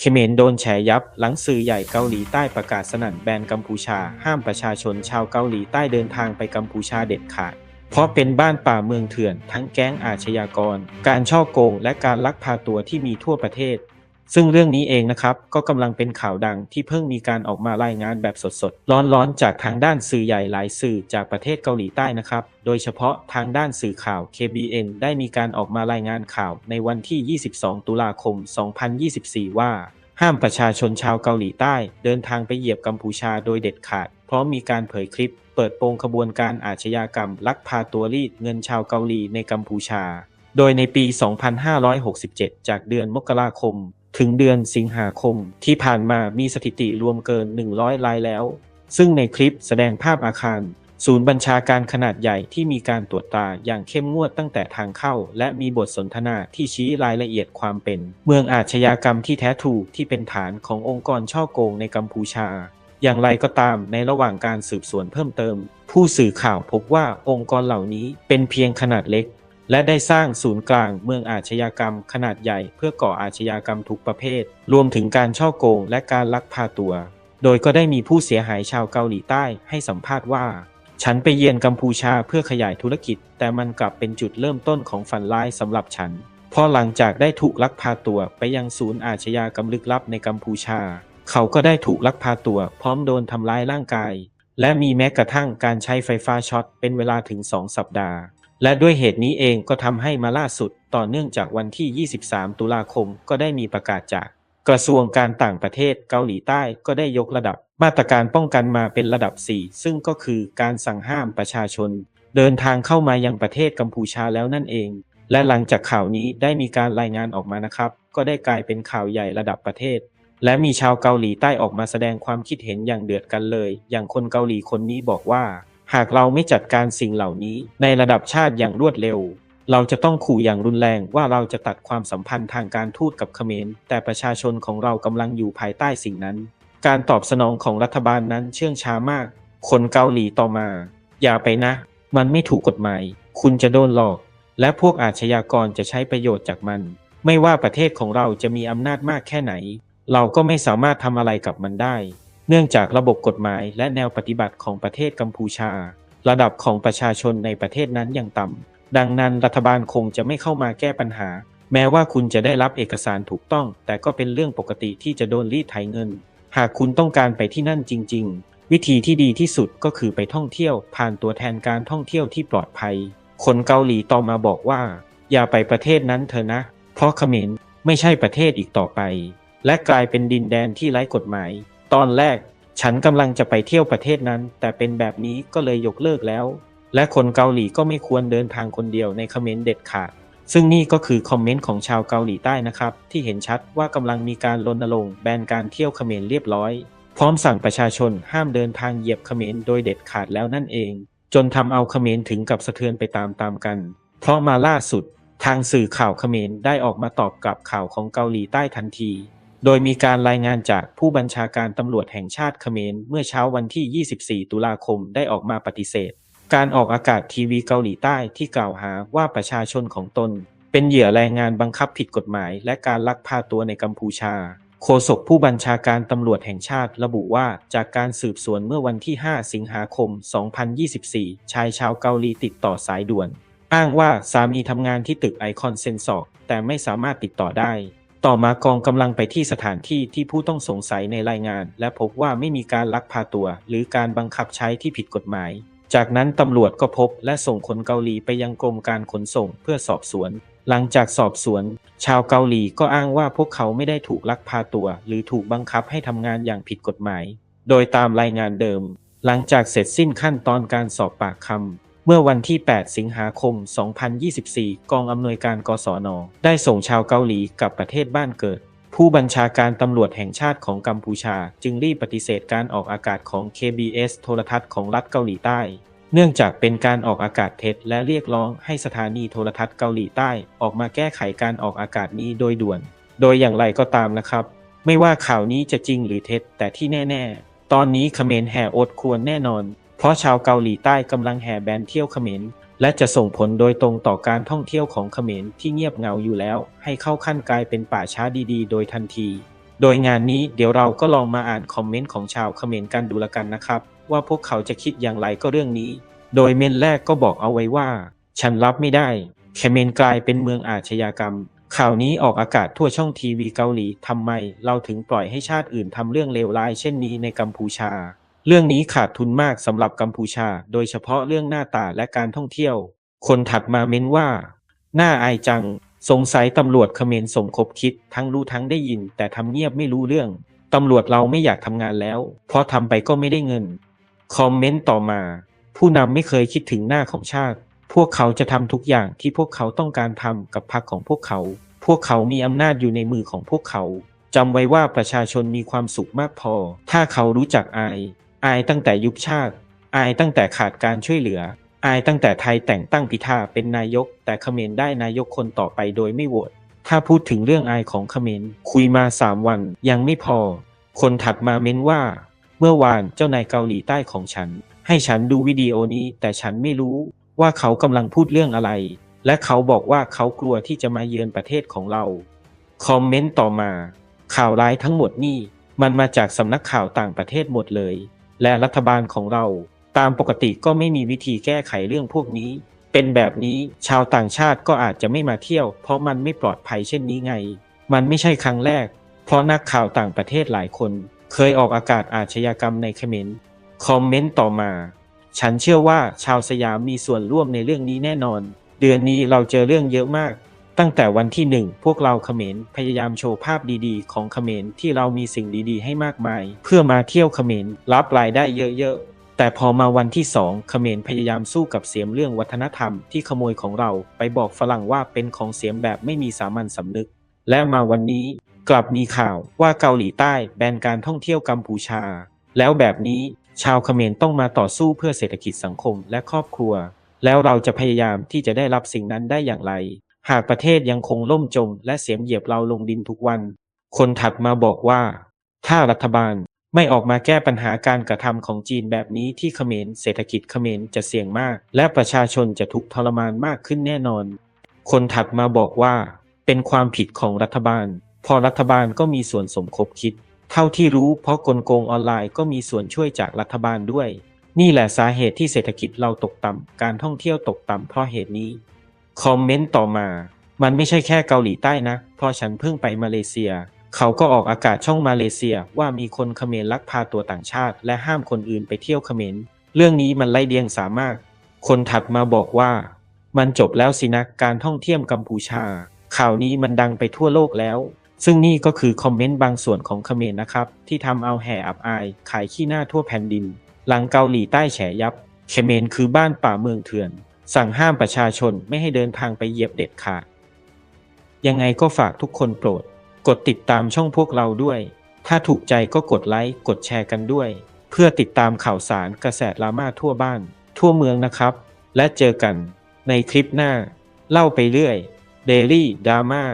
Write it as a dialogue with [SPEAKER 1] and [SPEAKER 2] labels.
[SPEAKER 1] เขมรโดนแฉยับหลังสื่อใหญ่เกาหลีใต้ประกาศสนั่นแบนกัมพูชา ห้ามประชาชนชาวเกาหลีใต้เดินทางไปกัมพูชาเด็ดขาด เพราะเป็นบ้านป่าเมืองเถื่อน ทั้งแก๊งอาชญากร การช่อโกงและการลักพาตัวที่มีทั่วประเทศ ซึ่งเรื่องนี้เองนะครับ ก็กำลังเป็นข่าวดังที่เพิ่งมีการออกมารายงานแบบสดๆ ร้อนๆ จากทางด้านสื่อใหญ่หลายสื่อจากประเทศเกาหลีใต้นะครับ โดยเฉพาะทางด้านสื่อข่าว KBN ได้มีการออกมารายงานข่าวในวันที่ 22 ตุลาคม 2024 ว่า ห้ามประชาชนชาวเกาหลีใต้ เดินทางไปเหยียบกัมพูชาโดยเด็ดขาด เพราะมีการเผยคลิปเปิดโปงขบวนการอาชญากรรม ลักพาตัวรีดเงินชาวเกาหลีในกัมพูชา โดยในปี 2567 จากเดือนมกราคม ถึงเดือนสิงหาคมที่ผ่านมามีสถิติรวมเกิน 100รายแล้ว ซึ่งในคลิปแสดงภาพอาคาร ศูนย์บัญชาการขนาดใหญ่ที่มีการตรวจตาอย่างเข้มงวดตั้งแต่ทางเข้า และมีบทสนทนาที่ชี้รายละเอียดความเป็น เมืองอาชญากรรมที่แท้ถูกที่เป็นฐานขององค์กรช่อโกงในกัมพูชา อย่างไรก็ตามในระหว่างการสืบสวนเพิ่มเติม ผู้สื่อข่าวพบว่าองค์กรเหล่านี้เป็นเพียงขนาดเล็ก และได้สร้างศูนย์กลางเมืองอาชญากรรมขนาดใหญ่เพื่อก่ออาชญากรรมทุกประเภท รวมถึงการช่อโกงและการลักพาตัว โดยก็ได้มีผู้เสียหายชาวเกาหลีใต้ให้สัมภาษณ์ว่า ฉันไปเยือนกัมพูชาเพื่อขยายธุรกิจ แต่มันกลับเป็นจุดเริ่มต้นของฝันร้ายสำหรับฉันเพราะหลังจากได้ถูกลักพาตัวไปยังศูนย์อาชญากรรมลึกลับในกัมพูชา เขาก็ได้ถูกลักพาตัวพร้อมโดนทำร้ายร่างกาย และมีแม้กระทั่งการใช้ไฟฟ้าช็อตเป็นเวลาถึง2สัปดาห์ และด้วยเหตุนี้เองก็ทำให้มาล่าสุดต่อเนื่องจากวันที่ 23 ตุลาคมก็ได้มีประกาศจาก กระทรวงการต่างประเทศเกาหลีใต้ก็ได้ยกระดับ มาตรการป้องกันมาเป็นระดับ 4 ซึ่งก็คือการสั่งห้ามประชาชน เดินทางเข้ามายังประเทศกัมพูชาแล้วนั่นเอง และหลังจากข่าวนี้ได้มีการรายงานออกมานะครับ ก็ได้กลายเป็นข่าวใหญ่ระดับประเทศ และมีชาวเกาหลีใต้ออกมาแสดงความคิดเห็นอย่างเดือดกันเลย อย่างคนเกาหลีคนนี้บอกว่า หากเราไม่จัดการสิ่งเหล่านี้ในระดับชาติอย่างรวดเร็ว เราจะต้องขู่อย่างรุนแรงว่าเราจะตัดความสัมพันธ์ทางการทูตกับเขมร แต่ประชาชนของเรากำลังอยู่ภายใต้สิ่งนั้น การตอบสนองของรัฐบาลนั้นเชื่องช้ามาก คนเกาหลีต่อมา อย่าไปนะ มันไม่ถูกกฎหมาย คุณจะโดนหลอก และพวกอาชญากรจะใช้ประโยชน์จากมัน ไม่ว่าประเทศของเราจะมีอำนาจมากแค่ไหน เราก็ไม่สามารถทำอะไรกับมันได้ เนื่องจากระบบกฎหมายและแนวปฏิบัติของประเทศกัมพูชา ระดับของประชาชนในประเทศนั้นยังต่ำ ดังนั้นรัฐบาลคงจะไม่เข้ามาแก้ปัญหา แม้ว่าคุณจะได้รับเอกสารถูกต้อง แต่ก็เป็นเรื่องปกติที่จะโดนรีดไถเงิน หากคุณต้องการไปที่นั่นจริง ๆ วิธีที่ดีที่สุดก็คือไปท่องเที่ยว ผ่านตัวแทนการท่องเที่ยวที่ปลอดภัย คนเกาหลีต่อมาบอกว่า อย่าไปประเทศนั้นเถอะนะ เพราะเขมรไม่ใช่ประเทศอีกต่อไป และกลายเป็นดินแดนที่ไร้กฎหมาย ตอนแรก ฉันกำลังจะไปเที่ยวประเทศนั้น แต่เป็นแบบนี้ก็เลยยกเลิกแล้ว และคนเกาหลีก็ไม่ควรเดินทางคนเดียวในเขมรเด็ดขาด ซึ่งนี่ก็คือคอมเมนต์ของชาวเกาหลีใต้นะครับ ที่เห็นชัดว่ากำลังมีการรณรงค์แบนการเที่ยวเขมรเรียบร้อย พร้อมสั่งประชาชนห้ามเดินทางเหยียบเขมรโดยเด็ดขาดแล้วนั่นเอง จนทำเอาเขมรถึงกับสะเทือนไปตามๆกัน เพราะมาล่าสุดทางสื่อข่าวเขมรได้ออกมาตอบกลับข่าวของเกาหลีใต้ทันที โดยมีการรายงานจากผู้บัญชาการตำรวจแห่งชาติเขมรเมื่อเช้าวันที่ 24 ตุลาคมได้ออกมาปฏิเสธ การออกอากาศทีวีเกาหลีใต้ที่กล่าวหาว่าประชาชนของตน เป็นเหยื่อแรงงานบังคับผิดกฎหมาย และการลักพาตัวในกัมพูชาโฆษกผู้บัญชาการตำรวจแห่งชาติระบุว่าจากการสืบสวนเมื่อวันที่ 5 สิงหาคม 2024 ชายชาวเกาหลีติดต่อสายด่วน อ้างว่าสามีทำงานที่ตึกไอคอนเซนซอร์แต่ไม่สามารถติดต่อได้ ต่อมากองกำลังไปที่สถานที่ที่ผู้ต้องสงสัยในรายงาน และพบว่าไม่มีการลักพาตัว หรือการบังคับใช้ที่ผิดกฎหมาย จากนั้นตำรวจก็พบและส่งคนเกาหลีไปยังกรมการขนส่งเพื่อสอบสวน หลังจากสอบสวน ชาวเกาหลีก็อ้างว่าพวกเขาไม่ได้ถูกลักพาตัว หรือถูกบังคับให้ทำงานอย่างผิดกฎหมาย โดยตามรายงานเดิม หลังจากเสร็จสิ้นขั้นตอนการสอบปากคำ เมื่อวันที่ 8 สิงหาคม 2024 กองอำนวยการกศน ได้ส่งชาวเกาหลีกลับประเทศบ้านเกิด ผู้บัญชาการตำรวจแห่งชาติของกัมพูชา จึงรีบปฏิเสธการออกอากาศของ KBS โทรทัศน์ของรัฐเกาหลีใต้ เนื่องจากเป็นการออกอากาศเท็จและเรียกร้องให้สถานีโทรทัศน์เกาหลีใต้ออกมาแก้ไขการออกอากาศนี้โดยด่วน โดยอย่างไรก็ตามนะครับ ไม่ว่าข่าวนี้จะจริงหรือเท็จแต่ที่แน่ ๆ ตอนนี้เขมรแห่อดควรแน่นอน เพราะชาวเกาหลีใต้กำลังแห่แบนเที่ยวเขมรและจะส่งผลโดยตรงต่อการท่องเที่ยวของเขมรที่เงียบเหงาอยู่แล้ว ให้เข้าขั้นกลายเป็นป่าช้าดีๆ โดยทันที โดยงานนี้เดี๋ยวเราก็ลองมาอ่านคอมเมนต์ของชาวเขมรกันดูละกันนะครับ ว่าพวกเขาจะคิดอย่างไรก็เรื่องนี้ โดยเมนแรกก็บอกเอาไว้ว่า ฉันรับไม่ได้เขมรกลายเป็นเมืองอาชญากรรม ข่าวนี้ออกอากาศทั่วช่องทีวีเกาหลีทำไม เราถึงปล่อยให้ชาติอื่นทำเรื่องเลวร้ายเช่นนี้ในกัมพูชา เรื่องนี้ขาดทุนมากสำหรับกัมพูชา โดยเฉพาะเรื่องหน้าตาและการท่องเที่ยว คนถัดมาเม้นว่า หน้าอายจัง สงสัยตำรวจเขมรสมคบคิด ทั้งรู้ทั้งได้ยิน แต่ทำเงียบไม่รู้เรื่อง ตำรวจเราไม่อยากทำงานแล้ว เพราะทำไปก็ไม่ได้เงิน คอมเมนต์ต่อมา ผู้นำไม่เคยคิดถึงหน้าของชาติ พวกเขาจะทำทุกอย่างที่พวกเขาต้องการทำกับพรรคของพวกเขา พวกเขามีอำนาจอยู่ในมือของพวกเขาจำไว้ว่าประชาชนมีความสุขมากพอ ถ้าเขารู้จักอาย อายตั้งแต่ยุบชาติ อายตั้งแต่ขาดการช่วยเหลือ อายตั้งแต่ไทยแต่งตั้งพิธาเป็นนายก แต่เขมรได้นายกคนต่อไปโดยไม่โหวต ถ้าพูดถึงเรื่องอายของเขมรคุยมาสามวันยังไม่พอ คนถัดมาเม้นว่า เมื่อวานเจ้านายเกาหลีใต้ของฉัน ให้ฉันดูวิดีโอนี้ แต่ฉันไม่รู้ว่าเขากำลังพูดเรื่องอะไร และเขาบอกว่าเขากลัวที่จะมาเยือนประเทศของเรา คอมเมนต์ต่อมา ข่าวร้ายทั้งหมดนี่มันมาจากสำนักข่าวต่างประเทศหมดเลย และรัฐบาลของเรา ตามปกติก็ไม่มีวิธีแก้ไขเรื่องพวกนี้ เป็นแบบนี้ชาวต่างชาติก็อาจจะไม่มาเที่ยว เพราะมันไม่ปลอดภัยเช่นนี้ไง มันไม่ใช่ครั้งแรก เพราะนักข่าวต่างประเทศหลายคน เคยออกอากาศอาชญากรรมในเขมรคอมเมนต์ต่อมา ฉันเชื่อว่าชาวสยามมีส่วนร่วมในเรื่องนี้แน่นอน เดือนนี้เราเจอเรื่องเยอะมาก ตั้งแต่วันที่หนึ่งพวกเราเขมรพยายามโชว์ภาพดีๆ ของเขมรที่เรามีสิ่งดีๆ ให้มากมาย เพื่อมาเที่ยวเขมรรับรายได้เยอะๆแต่พอมาวันที่สองเขมรพยายามสู้กับเสียมเรื่องวัฒนธรรมที่ขโมยของเราไปบอกฝรั่งว่าเป็นของเสียมแบบไม่มีสามัญสำนึก และมาวันนี้กลับมีข่าวว่าเกาหลีใต้แบนการท่องเที่ยวกัมพูชา แล้วแบบนี้ชาวเขมรต้องมาต่อสู้เพื่อเศรษฐกิจสังคมและครอบครัว แล้วเราจะพยายามที่จะได้รับสิ่งนั้นได้อย่างไร หากประเทศยังคงล่มจม และเสียมเหยียบเราลงดินทุกวัน คนถัดมาบอกว่า ถ้ารัฐบาลไม่ออกมาแก้ปัญหาการกระทำของจีนแบบนี้ที่เขมรเศรษฐกิจเขมรจะเสี่ยงมาก และประชาชนจะทุกข์ทรมานมากขึ้นแน่นอน คนถัดมาบอกว่า เป็นความผิดของรัฐบาล พอรัฐบาลก็มีส่วนสมคบคิด เท่าที่รู้เพราะกลโกงออนไลน์ก็มีส่วนช่วยจากรัฐบาลด้วย นี่แหละสาเหตุที่เศรษฐกิจเราตกต่ำการท่องเที่ยวตกต่ำเพราะเหตุนี้ คอมเมนต์ต่อมา มันไม่ใช่แค่เกาหลีใต้นะเพราะฉันเพิ่งไปมาเลเซีย เขาก็ออกอากาศช่องมาเลเซียว่ามีคนเขมรลักพาตัวต่างชาติ และห้ามคนอื่นไปเที่ยวเขมร เรื่องนี้มันไล่เดียงสามารถ คนถัดมาบอกว่า มันจบแล้วสินะการท่องเที่ยวกัมพูชา ข่าวนี้มันดังไปทั่วโลกแล้ว ซึ่งนี่ก็คือคอมเมนต์บางส่วนของเขมรนะครับ ที่ทำเอาแห่อับอาย ขายขี้หน้าทั่วแผ่นดิน หลังเกาหลีใต้แฉยับ เขมรคือบ้านป่าเมืองเถื่อน สั่งห้ามประชาชนไม่ให้เดินทางไปเหยียบเด็ดขาด ยังไงก็ฝากทุกคนโปรด กดติดตามช่องพวกเราด้วย ถ้าถูกใจก็กดไลค์ กดแชร์กันด้วย เพื่อติดตามข่าวสารกระแสดราม่าทั่วบ้าน ทั่วเมืองนะครับ และเจอกันในคลิปหน้า เล่าไปเรื่อย Daily Drama